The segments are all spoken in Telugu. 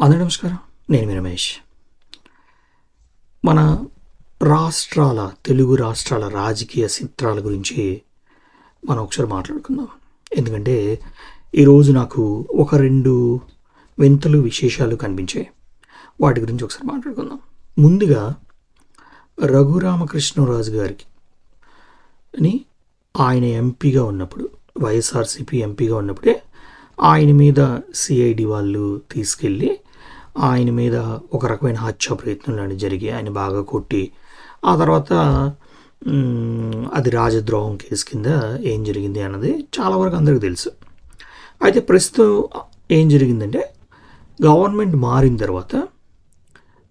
అందరూ నమస్కారం. నేను మీ రమేష్. మన రాష్ట్రాల తెలుగు రాష్ట్రాల రాజకీయ చిత్రాల గురించి మనం ఒకసారి మాట్లాడుకుందాం. ఎందుకంటే ఈరోజు నాకు ఒక రెండు వింతలు విశేషాలు కనిపించాయి. వాటి గురించి ఒకసారి మాట్లాడుకుందాం. ముందుగా రఘురామకృష్ణరాజు గారికి. అని ఆయన ఎంపీగా ఉన్నప్పుడు వైఎస్ఆర్సీపీ ఎంపీగా ఉన్నప్పుడే ఆయన మీద సిఐడి వాళ్ళు తీసుకెళ్ళి ఆయన మీద ఒక రకమైన హత్యా ప్రయత్నం జరిగి ఆయన బాగా కొట్టి ఆ తర్వాత అది రాజద్రోహం కేసు కింద ఏం జరిగింది అన్నది చాలా వరకు అందరికీ తెలుసు. అయితే ప్రస్తుతం ఏం జరిగిందంటే గవర్నమెంట్ మారిన తర్వాత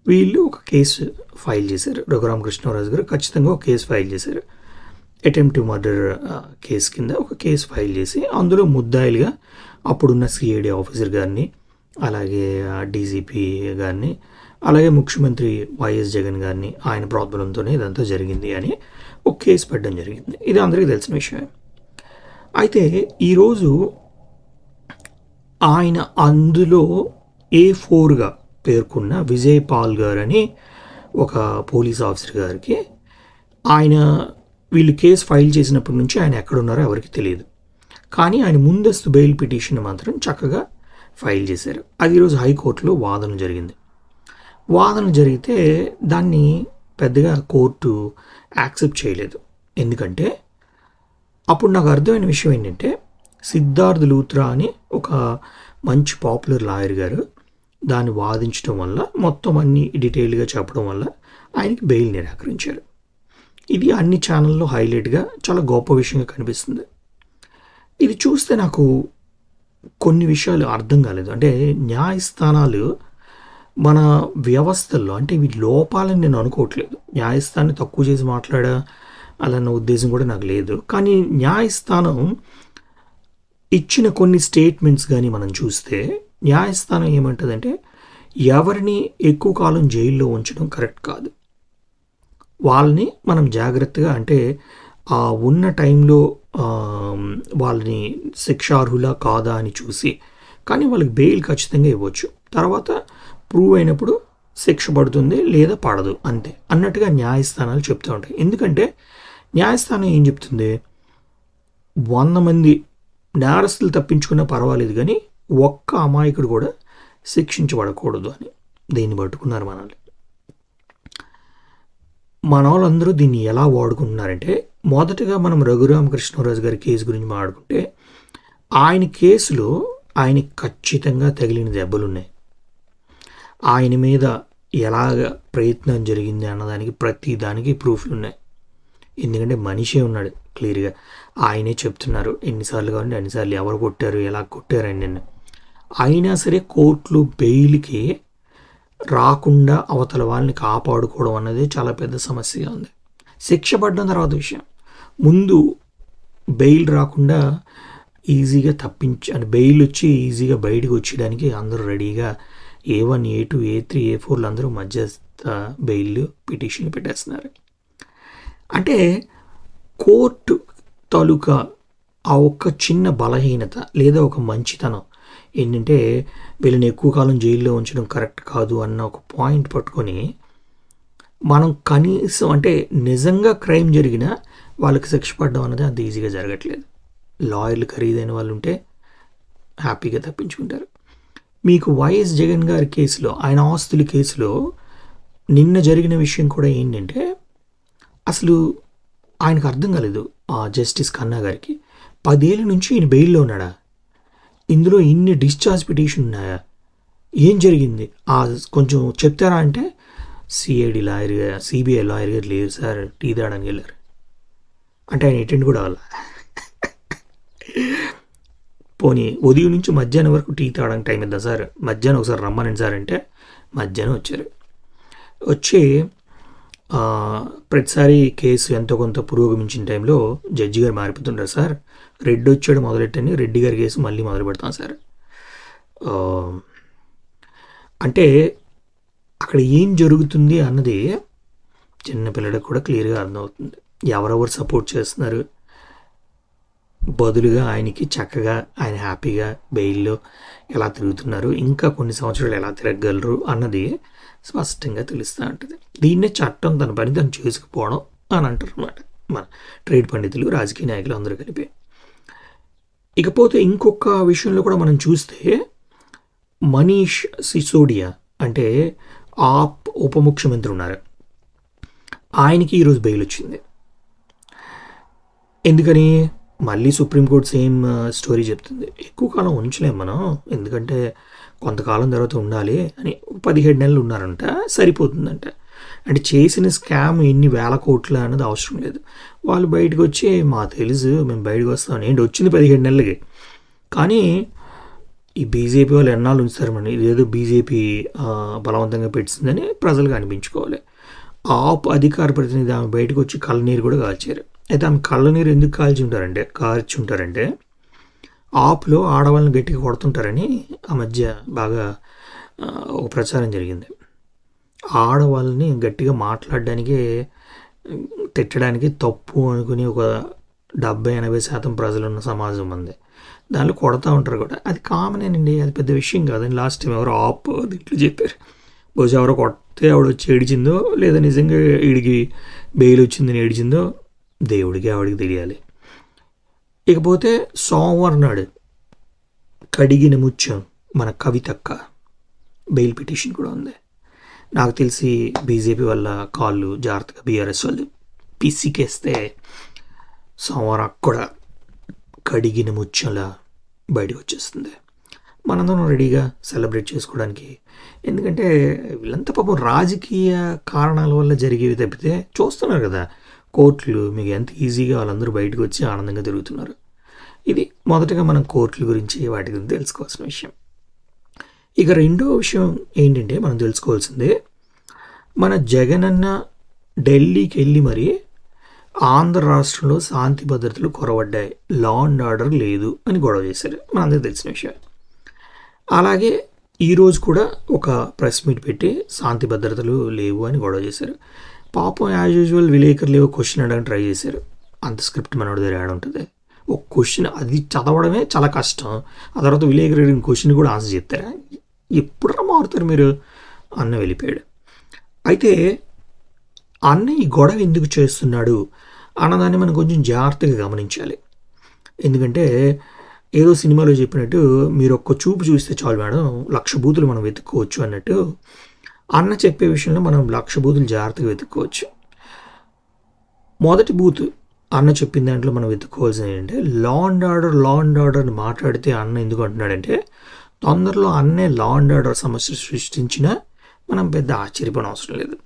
వీళ్ళు ఒక కేసు ఫైల్ చేశారు. రఘురామకృష్ణరాజు గారు ఖచ్చితంగా ఒక కేసు ఫైల్ చేశారు. అటెంప్ట్ మర్డర్ కేసు కింద ఒక కేసు ఫైల్ చేసి అందులో ముద్దాయిలుగా అప్పుడున్న సిఐడి ఆఫీసర్ గారిని అలాగే డీజీపీ గారిని అలాగే ముఖ్యమంత్రి వైఎస్ జగన్ గారిని ఆయన ప్రాబ్లంతోనే ఇదంతా జరిగింది అని ఒక కేసు పెట్టడం జరిగింది. ఇది అందరికీ తెలిసిన విషయమే. అయితే ఈరోజు ఆయన అందులో ఏ ఫోర్గా పేర్కొన్న విజయ్ పాల్ గారు అని ఒక పోలీస్ ఆఫీసర్ గారికి ఆయన వీళ్ళు కేసు ఫైల్ చేసినప్పటి నుంచి ఆయన ఎక్కడున్నారో ఎవరికి తెలియదు. కానీ ఆయన ముందస్తు బెయిల్ పిటిషన్ మాత్రం చక్కగా ఫైల్ చేశారు. అది ఈరోజు హైకోర్టులో వాదన జరిగింది. వాదన జరిగితే దాన్ని పెద్దగా కోర్టు యాక్సెప్ట్ చేయలేదు. ఎందుకంటే అప్పుడు నాకు అర్థమైన విషయం ఏంటంటే సిద్ధార్థ్ లూత్రా అని ఒక మంచి పాపులర్ లాయర్ గారు దాన్ని వాదించడం వల్ల మొత్తం అన్ని డీటెయిల్గా చెప్పడం వల్ల ఆయనకి బెయిల్ నిరాకరించారు. ఇది అన్ని ఛానల్లో హైలైట్గా చాలా గొప్ప విషయంగా కనిపిస్తుంది. ఇది చూస్తే నాకు కొన్ని విషయాలు అర్థం కాలేదు. అంటే న్యాయస్థానాలు మన వ్యవస్థల్లో అంటే ఇవి లోపాలని నేను అనుకోవట్లేదు. న్యాయస్థానాన్ని తక్కువ చేసి మాట్లాడా అలాన్న ఉద్దేశం కూడా నాకు లేదు. కానీ న్యాయస్థానం ఇచ్చిన కొన్ని స్టేట్మెంట్స్ కానీ మనం చూస్తే న్యాయస్థానం ఏమంటుందంటే ఎవరిని ఎక్కువ కాలం జైల్లో ఉంచడం కరెక్ట్ కాదు. వాళ్ళని మనం జాగ్రత్తగా అంటే ఆ ఉన్న టైంలో వాళ్ళని శిక్షార్హులా కాదా అని చూసి కానీ వాళ్ళకి బెయిల్ ఖచ్చితంగా ఇవ్వచ్చు. తర్వాత ప్రూవ్ అయినప్పుడు శిక్ష పడుతుంది లేదా పడదు అంతే. అన్నట్టుగా న్యాయస్థానాలు చెప్తూ ఉంటాయి. ఎందుకంటే న్యాయస్థానం ఏం చెప్తుంది? వంద మంది నేరస్తులు తప్పించుకున్నా పర్వాలేదు కానీ ఒక్క అమాయకుడు కూడా శిక్షించబడకూడదు అని దీన్ని పట్టుకున్నారు మనల్ని. మన వాళ్ళందరూ దీన్ని ఎలా వాడుకుంటున్నారంటే మొదటగా మనం రఘురామకృష్ణరాజు గారి కేసు గురించి మాట్లాడుకుంటే ఆయన కేసులో ఆయన ఖచ్చితంగా తగిలిన దెబ్బలున్నాయి. ఆయన మీద ఎలాగ ప్రయత్నం జరిగింది అన్నదానికి ప్రతి దానికి ప్రూఫ్లు ఉన్నాయి ఎందుకంటే మనిషే ఉన్నాడు క్లియర్గా. ఆయనే చెప్తున్నారు ఎన్నిసార్లు కావాలంటే అన్నిసార్లు ఎవరు కొట్టారు ఎలా కొట్టారని నిన్ను. అయినా సరే కోర్టులు బెయిల్కి రాకుండా అవతల వాళ్ళని కాపాడుకోవడం అన్నది చాలా పెద్ద సమస్యగా ఉంది. శిక్ష పడ్డం తర్వాత విషయం. ముందు బెయిల్ రాకుండా ఈజీగా తప్పించి అంటే బెయిల్ వచ్చి ఈజీగా బయటకు వచ్చేయడానికి అందరూ రెడీగా A one A two A three A ఫోర్లు అందరూ మధ్యస్థ బెయిల్ పిటిషన్ పెట్టేస్తున్నారు. అంటే కోర్టు తాలూకా ఆ ఒక్క చిన్న బలహీనత లేదా ఒక మంచితనం ఏంటంటే వీళ్ళని ఎక్కువ కాలం జైల్లో ఉంచడం కరెక్ట్ కాదు అన్న ఒక పాయింట్ పట్టుకొని మనం కనీసం అంటే నిజంగా క్రైమ్ జరిగినా వాళ్ళకి శిక్ష పడడం అనేది అంత ఈజీగా జరగట్లేదు. లాయర్లు ఖరీదైన వాళ్ళు ఉంటే హ్యాపీగా తప్పించుకుంటారు. మీకు వైఎస్ జగన్ గారి కేసులో ఆయన ఆస్తుల కేసులో నిన్న జరిగిన విషయం కూడా ఏంటంటే అసలు ఆయనకు అర్థం కాలేదు ఆ జస్టిస్ కన్నా గారికి. పదేళ్ళ నుంచి ఈయన బెయిల్లో ఉన్నాడా? ఇందులో ఇన్ని డిశ్చార్జ్ పిటిషన్ ఉన్నాయా? ఏం జరిగింది? ఆ కొంచెం చెప్తారా అంటే సిఐడి లాయర్ సిబిఐ లాయర్ గారు సార్. టీ తాగడానికి వెళ్ళారు. అంటే ఆయన ఎటెండ్ కూడా అవ్వాల? పోనీ ఉదయం నుంచి మధ్యాహ్నం వరకు టీ తాగడానికి టైం ఇద్దాం సార్? మధ్యాహ్నం ఒకసారి రమ్మనండి సార్ అంటే మధ్యాహ్నం వచ్చారు. వచ్చి ప్రతిసారి కేసు ఎంతో కొంత పురోగమించిన టైంలో జడ్జి గారు మారిపోతుంటారు సార్. రెడ్డి వచ్చాడు మొదలెట్టని రెడ్డి గారి కేసు మళ్ళీ మొదలు పెడతాం సార్ అంటే అక్కడ ఏం జరుగుతుంది అన్నది చిన్నపిల్లలకు కూడా క్లియర్గా అర్థమవుతుంది. ఎవరెవరు సపోర్ట్ చేస్తున్నారు? బదులుగా ఆయనకి చక్కగా ఆయన హ్యాపీగా బెయిల్లో ఎలా తిరుగుతున్నారు? ఇంకా కొన్ని సంవత్సరాలు ఎలా తిరగగలరు అన్నది స్పష్టంగా తెలుస్తూ ఉంటుంది. దీన్నే చట్టం తన పని తను చేసుకుపోవడం అని అంటారు అనమాట మన ట్రేడ్ పండితులు రాజకీయ నాయకులు అందరూ కలిపి. ఇకపోతే ఇంకొక విషయంలో కూడా మనం చూస్తే మనీష్ సిసోడియా అంటే ఆప్ ఉప ముఖ్యమంత్రి ఉన్నారు. ఆయనకి ఈరోజు బెయిల్ వచ్చింది. ఎందుకని? మళ్ళీ సుప్రీంకోర్టు సేమ్ స్టోరీ చెప్తుంది. ఎక్కువ కాలం ఉంచలేం మనం. ఎందుకంటే కొంతకాలం తర్వాత ఉండాలి అని పదిహేడు నెలలు ఉన్నారంట సరిపోతుందంట. అంటే చేసిన స్కామ్ ఎన్ని వేల కోట్ల అన్నది అవసరం లేదు. వాళ్ళు బయటకు వచ్చి మా తెలుసు మేము బయటకు వస్తాం. ఏంటి వచ్చింది పదిహేడు నెలలకి. కానీ ఈ బీజేపీ వాళ్ళు ఎన్నాళ్ళు ఉంచుతారు మన ఇదేదో బీజేపీ బలవంతంగా పెట్టిందని ప్రజలకు అనిపించుకోవాలి. ఆప్ అధికార ప్రతినిధి ఆమె బయటకు వచ్చి కళ్ళనీరు కూడా కాల్చారు. అయితే ఆమె కళ్ళనీరు ఎందుకు కాల్చి ఉంటారంటే కాల్చి ఉంటారంటే ఆప్లో ఆడవాళ్ళని గట్టిగా కొడుతుంటారని ఆ మధ్య బాగా ఒక ప్రచారం జరిగింది. ఆడవాళ్ళని గట్టిగా మాట్లాడడానికి తిట్టడానికి తప్పు అనుకుని ఒక డెబ్బై ఎనభై శాతం ప్రజలున్న సమాజం ఉంది. దానిలో కొడతా ఉంటారు కూడా. అది కామనేనండి అది పెద్ద విషయం కాదండి లాస్ట్ టైం ఎవరో ఆప్ దీంట్లో చెప్పారు. బహుశా ఎవరో కొడితే ఆవిడ వచ్చి ఏడిచిందో లేదా నిజంగా వీడికి బెయిల్ వచ్చిందని ఏడిచిందో దేవుడికి ఆవిడికి తెలియాలి. ఇకపోతే సోమవారం నాడు కడిగిన ముత్యం మన కవితక్క బెయిల్ పిటిషన్ కూడా ఉంది. నాకు తెలిసి బీజేపీ వల్ల కాళ్ళు జాగ్రత్తగా బీఆర్ఎస్ వాళ్ళు పిసికేస్తే సోమవారం అక్కడ కడిగిన ముత్యంలా బయటకు వచ్చేస్తుంది మనందరం రెడీగా సెలబ్రేట్ చేసుకోవడానికి. ఎందుకంటే వీళ్ళంతా పాపం రాజకీయ కారణాల వల్ల జరిగేవి తప్పితే చూస్తున్నారు కదా కోర్టులు మీకు ఎంత ఈజీగా వాళ్ళందరూ బయటకు వచ్చి ఆనందంగా తిరుగుతున్నారు. ఇది మొదటగా మనం కోర్టుల గురించి వాటి గురించి తెలుసుకోవాల్సిన విషయం. ఇక రెండో విషయం ఏంటంటే మనం తెలుసుకోవాల్సిందే మన జగనన్న ఢిల్లీకి వెళ్ళి మరి ఆంధ్ర రాష్ట్రంలో శాంతి భద్రతలు కొరవడ్డాయి. లా అండ్ ఆర్డర్ లేదు అని గొడవ చేశారు. మనందరికీ తెలిసిన విషయం. అలాగే ఈరోజు కూడా ఒక ప్రెస్ మీట్ పెట్టి శాంతి భద్రతలు లేవు అని గొడవ చేశారు. పాపం యాజ్ యూజువల్ విలేకరులు ఏవో క్వశ్చన్ అడగడానికి ట్రై చేశారు. అంత స్క్రిప్ట్ మనోడి దగ్గర యాడ్ ఉంటుంది. ఒక క్వశ్చన్ అది చదవడమే చాలా కష్టం. ఆ తర్వాత విలేకరు అడిగిన క్వశ్చన్ కూడా ఆన్సర్ చెప్తారా? ఎప్పుడన్నా మారుతారు మీరు? అన్న వెళ్ళిపోయాడు. అయితే అన్న ఈ గొడవ ఎందుకు చేస్తున్నాడు? అన్నదాన్ని మనం కొంచెం జాగ్రత్తగా గమనించాలి. ఎందుకంటే ఏదో సినిమాలో చెప్పినట్టు మీరు ఒక్క చూపు చూస్తే చాలు మేడం లక్ష బూతులు మనం వెతుక్కోవచ్చు అన్నట్టు అన్న చెప్పే విషయంలో మనం లక్ష బూతులు జాగ్రత్తగా వెతుక్కోవచ్చు. మొదటి బూత్ అన్న చెప్పిన దాంట్లో మనం వెతుక్కోవాల్సింది ఏంటంటే law and order law and order అని మాట్లాడితే అన్న ఎందుకు అంటున్నాడంటే తొందరలో అన్నే లా అండ్ ఆర్డర్ సమస్య సృష్టించినా మనం పెద్ద ఆశ్చర్యపోవడం అవసరం లేదు.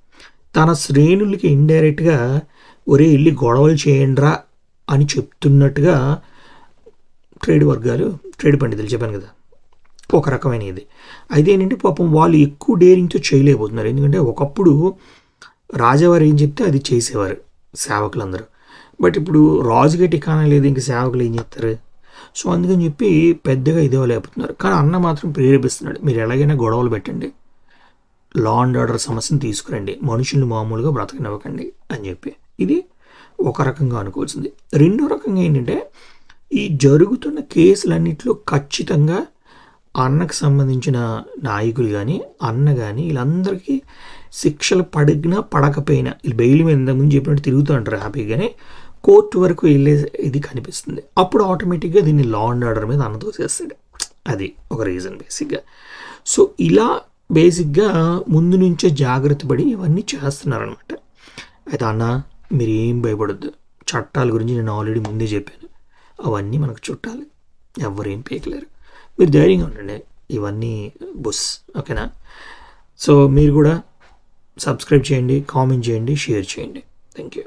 తన శ్రేణులకి ఇండైరెక్ట్గా ఒరే వెళ్ళి గొడవలు చేయండిరా అని చెప్తున్నట్టుగా ట్రేడ్ వర్గాలు ట్రేడ్ పండితులు చెప్పాను కదా. ఒక రకమైన ఇది. అయితే ఏంటంటే పాపం వాళ్ళు ఎక్కువ డేరింగ్తో చేయలేకపోతున్నారు. ఎందుకంటే ఒకప్పుడు రాజావారు ఏం చెప్తే అది చేసేవారు సేవకులందరూ. బట్ ఇప్పుడు రాజుగా టికానా లేదు ఇంక సేవకులు ఏం చెప్తారు సో అందుకని చెప్పి పెద్దగా ఇదేవలేకపోతున్నారు కానీ అన్న మాత్రం ప్రేరేపిస్తున్నాడు. మీరు ఎలాగైనా గొడవలు పెట్టండి. లా అండ్ ఆర్డర్ సమస్యను తీసుకురండి. మనుషుల్ని మామూలుగా బ్రతకనివ్వకండి అని చెప్పి. ఇది ఒక రకంగా అనుకోవాల్సింది. రెండో రకంగా ఏంటంటే ఈ జరుగుతున్న కేసులన్నింటిలో ఖచ్చితంగా అన్నకు సంబంధించిన నాయకులు కానీ అన్న కానీ వీళ్ళందరికీ శిక్షలు పడినా పడకపోయినా వీళ్ళు బెయిల్ మీద ఇంతకుముందు చెప్పినట్టు తిరుగుతూ ఉంటారు హ్యాపీగానే కోర్టు వరకు వెళ్ళే ఇది కనిపిస్తుంది. అప్పుడు ఆటోమేటిక్గా దీన్ని లా అండ్ ఆర్డర్ మీద అన్న తోసేస్తాడు. అది ఒక రీజన్ బేసిక్గా సో ఇలా బేసిక్గా ముందు నుంచే జాగ్రత్త పడి ఇవన్నీ చేస్తున్నారనమాట అయితే అన్న మీరు ఏం భయపడద్దు. చట్టాల గురించి నేను ఆల్రెడీ ముందే చెప్పాను. అవన్నీ మనకు చుట్టాలి. ఎవరేం పీకలేరు. మీరు ధైర్యంగా ఉండండి. ఇవన్నీ బుస్. ఓకేనా? సో మీరు కూడా సబ్స్క్రైబ్ చేయండి కామెంట్ చేయండి షేర్ చేయండి. Thank you